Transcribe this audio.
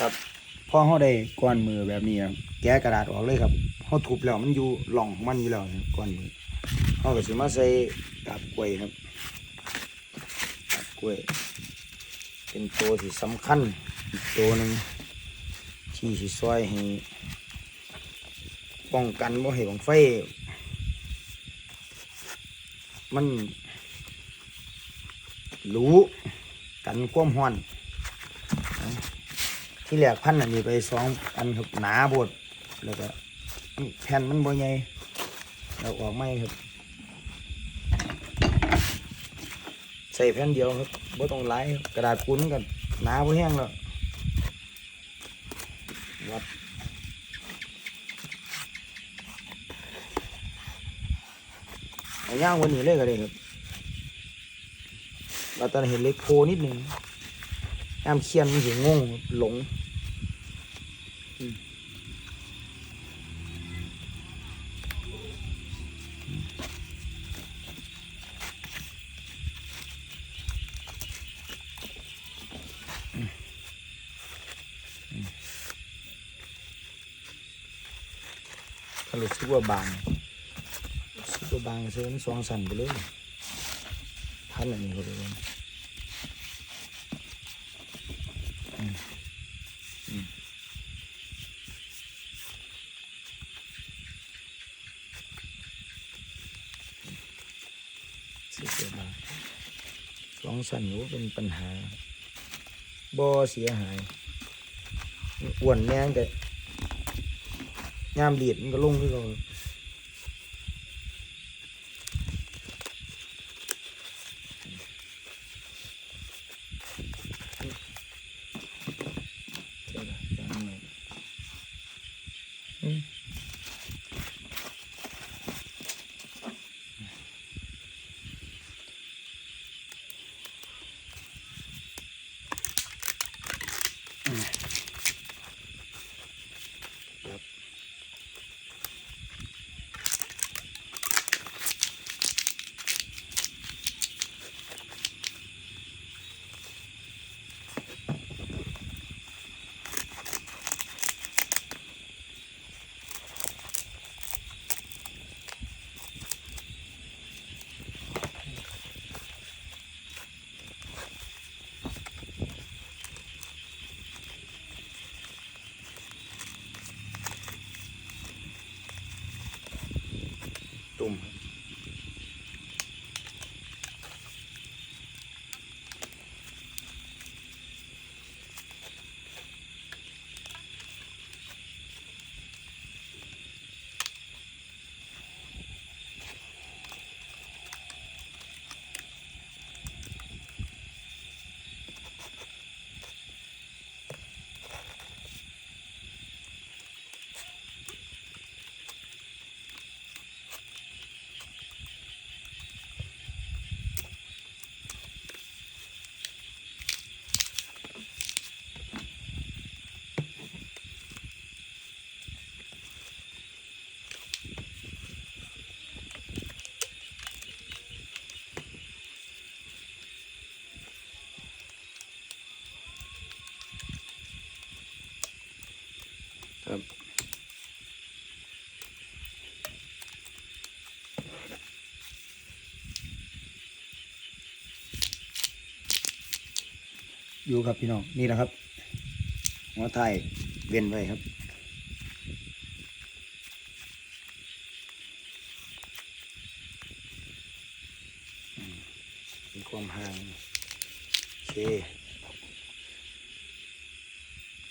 ครับพอเขาได้ก้อนมือแบบนี้ครับแกะกระดาษออกเลยครับเขาทุบแล้วมันอยู่หล่องมันอยู่แล้วครับก้อนมือเขาก็สิมาใส่กาบกล้วยครับกาบกล้วย เป็นตัวที่สำคัญอีกตัวหนึ่งที่สิซอยให้ป้องกันบ่ให้บังไฟ มันรู้กันความร้อน ที่แรกพันอันนี้ไปสองอันครับหนาบดแล้วก็แผ่นมันบ่ใหญ่เราออกไม่ครับ ใส่แผ่นเดียวครับบ่ต้องหลายครับกระดาษปูนมันกันหนาบ่แห้งแล้ววัดเอาย่างวันนี้เลยก็ได้ครับเราตอนเห็นเล็กโพนิดหนึ่ง ยามเคียนมันสิงงหลงอืมถ้ารู้สึกว่าบางรู้สึกว่าบางเส้นสองสันไปเลยพันอันนี้ก็เลย สิบเอ็ดบาทส องสันหนูเป็นปัญหาบ่เสียหายอ้วนแรงแต่ยามเลียดมันก็ลงที่เรา ครับอยู่ครับพี่น้องนี่แหละครับ หัวไทยเวียนไว้ครับมเป็นความห่างโอเค